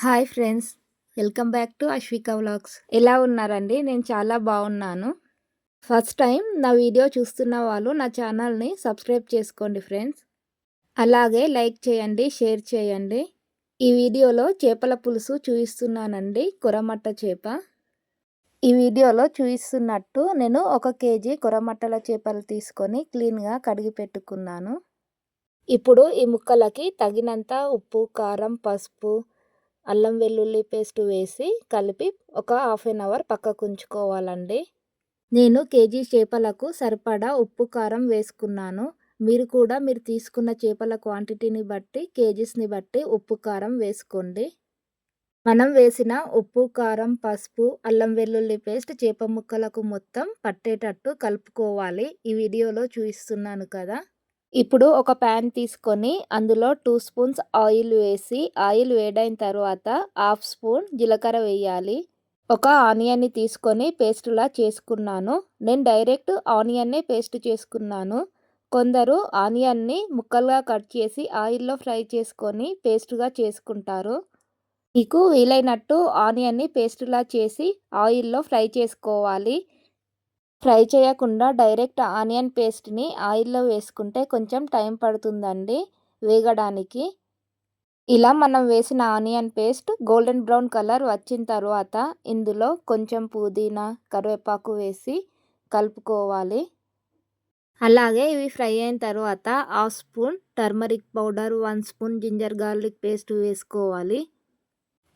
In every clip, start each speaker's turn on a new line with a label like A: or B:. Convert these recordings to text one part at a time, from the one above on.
A: Hi friends welcome back to Ashwika vlogs. ఎలా ఉన్నారండి? నేను చాలా బాగున్నాను. ఫస్ట్ టైం నా వీడియో చూస్తున్న వాళ్ళు నా ఛానల్ని సబ్స్క్రైబ్ చేసుకోండి ఫ్రెండ్స్. అలాగే లైక్ చేయండి షేర్ చేయండి. ఈ వీడియోలో చేపల పులుసు చూపిస్తున్నానండి కొరమట్ట చేప. ఈ వీడియోలో చూపిస్తున్నట్టు నేను ఒక కేజీ కొరమట్టల చేపలు తీసుకొని క్లీన్గా కడిగి పెట్టుకున్నాను. ఇప్పుడు ఈ ముక్కలకి తగినంత ఉప్పు కారం పసుపు అల్లం వెల్లుల్లి పేస్ట్ వేసి కలిపి ఒక హాఫ్ ఎన్ అవర్ పక్కకు ఉంచుకోవాలండి. నేను కేజీ చేపలకు సరిపడా ఉప్పు కారం వేసుకున్నాను. మీరు కూడా మీరు తీసుకున్న చేపల క్వాంటిటీని బట్టి కేజీస్ని బట్టి ఉప్పు కారం వేసుకోండి. మనం వేసిన ఉప్పు కారం పసుపు అల్లం వెల్లుల్లి పేస్ట్ చేప ముక్కలకు మొత్తం పట్టేటట్టు కలుపుకోవాలి. ఈ వీడియోలో చూపిస్తున్నాను కదా. ఇప్పుడు ఒక ప్యాన్ తీసుకొని అందులో టూ స్పూన్స్ ఆయిల్ వేసి ఆయిల్ వేడైన తర్వాత హాఫ్ స్పూన్ జీలకర్ర వేయాలి. ఒక ఆనియన్ని తీసుకొని పేస్టులా చేసుకున్నాను. నేను డైరెక్ట్ ఆనియన్నే పేస్ట్ చేసుకున్నాను. కొందరు ఆనియన్ని ముక్కలుగా కట్ చేసి ఆయిల్లో ఫ్రై చేసుకొని పేస్టుగా చేసుకుంటారు. మీకు వీలైనట్టు ఆనియన్ని పేస్టులా చేసి ఆయిల్లో ఫ్రై చేసుకోవాలి. ఫ్రై చేయకుండా డైరెక్ట్ ఆనియన్ పేస్ట్ని ఆయిల్లో వేసుకుంటే కొంచెం టైం పడుతుందండి వేగడానికి. ఇలా మనం వేసిన onion paste golden brown colour వచ్చిన తర్వాత ఇందులో కొంచెం పుదీనా కరివేపాకు వేసి కలుపుకోవాలి. అలాగే ఇవి ఫ్రై అయిన తర్వాత half spoon turmeric powder one spoon ginger garlic paste వేసుకోవాలి.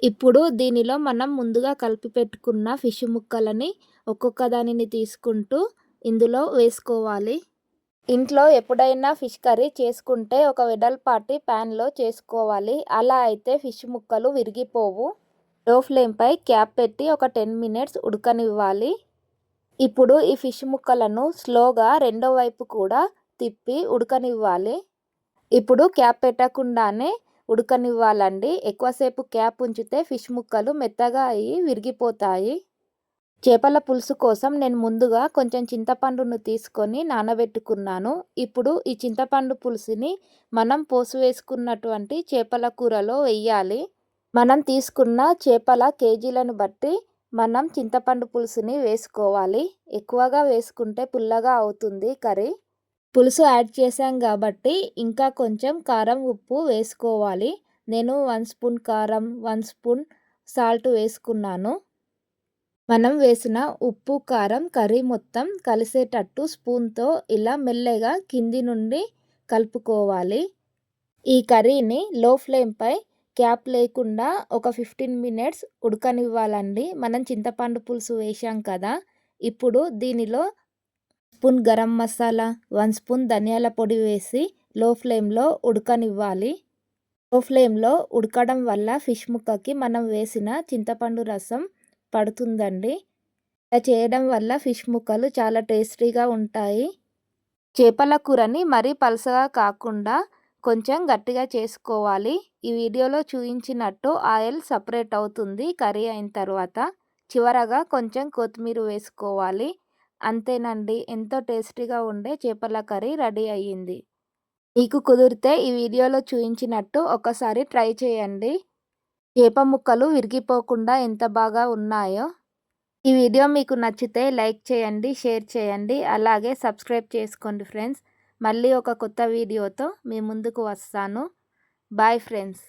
A: ఇప్పుడు దీనిలో మనం ముందుగా కలిపి పెట్టుకున్న ఫిష్ ముక్కలని ఒక్కొక్క దానిని తీసుకుంటూ ఇందులో వేసుకోవాలి. ఇంట్లో ఎప్పుడైనా ఫిష్ కర్రీ చేసుకుంటే ఒక వెడల్పాటి ప్యాన్లో చేసుకోవాలి. అలా అయితే ఫిష్ ముక్కలు విరిగిపోవు. లో ఫ్లేమ్పై క్యాప్ పెట్టి ఒక టెన్ మినిట్స్ ఉడకనివ్వాలి. ఇప్పుడు ఈ ఫిష్ ముక్కలను స్లోగా రెండో వైపు కూడా తిప్పి ఉడకనివ్వాలి. ఇప్పుడు క్యాప్ పెట్టకుండానే ఉడకనివ్వాలండి. ఎక్కువసేపు క్యాప్ ఉంచితే ఫిష్ ముక్కలు మెత్తగా అయ్యి విరిగిపోతాయి. చేపల పులుసు కోసం నేను ముందుగా కొంచెం చింతపండును తీసుకొని నానబెట్టుకున్నాను. ఇప్పుడు ఈ చింతపండు పులుసుని మనం పోసు వేసుకున్నటువంటి చేపల కూరలో వెయ్యాలి. మనం తీసుకున్న చేపల కేజీలను బట్టి మనం చింతపండు పులుసుని వేసుకోవాలి. ఎక్కువగా వేసుకుంటే పుల్లగా అవుతుంది కర్రీ. పులుసు యాడ్ చేసాం కాబట్టి ఇంకా కొంచెం కారం ఉప్పు వేసుకోవాలి. నేను వన్ స్పూన్ కారం వన్ స్పూన్ సాల్ట్ వేసుకున్నాను. మనం వేసిన ఉప్పు కారం కర్రీ మొత్తం కలిసేటట్టు స్పూన్తో ఇలా మెల్లగా కింది నుండి కలుపుకోవాలి. ఈ కర్రీని లో ఫ్లేమ్పై క్యాప్ లేకుండా ఒక ఫిఫ్టీన్ మినిట్స్ ఉడకనివ్వాలండి. మనం చింతపండు పులుసు వేసాం కదా ఇప్పుడు దీనిలో spoon garam masala one spoon ధనియాల పొడి వేసి లో ఫ్లేమ్లో ఉడకనివ్వాలి. లో ఫ్లేమ్లో ఉడకడం వల్ల ఫిష్ ముక్కకి మనం వేసిన చింతపండు రసం పడుతుందండి. ఇలా చేయడం వల్ల ఫిష్ ముక్కలు చాలా టేస్టీగా ఉంటాయి. చేపల కూరని మరీ పలసగా కాకుండా కొంచెం గట్టిగా చేసుకోవాలి. ఈ వీడియోలో చూపించినట్టు ఆయిల్ సపరేట్ అవుతుంది కర్రీ అయిన తర్వాత. చివరగా కొంచెం కొత్తిమీర వేసుకోవాలి. అంతేనండి. ఎంతో టేస్టీగా ఉండే చేపల కర్రీ రెడీ అయ్యింది. మీకు కుదిరితే ఈ వీడియోలో చూపించినట్టు ఒకసారి ట్రై చేయండి. చేప ముక్కలు విరిగిపోకుండా ఎంత బాగా ఉన్నాయో. ఈ వీడియో మీకు నచ్చితే లైక్ చేయండి షేర్ చేయండి అలాగే సబ్స్క్రైబ్ చేసుకోండి ఫ్రెండ్స్. మళ్ళీ ఒక కొత్త వీడియోతో మీ ముందుకు వస్తాను. Bye friends.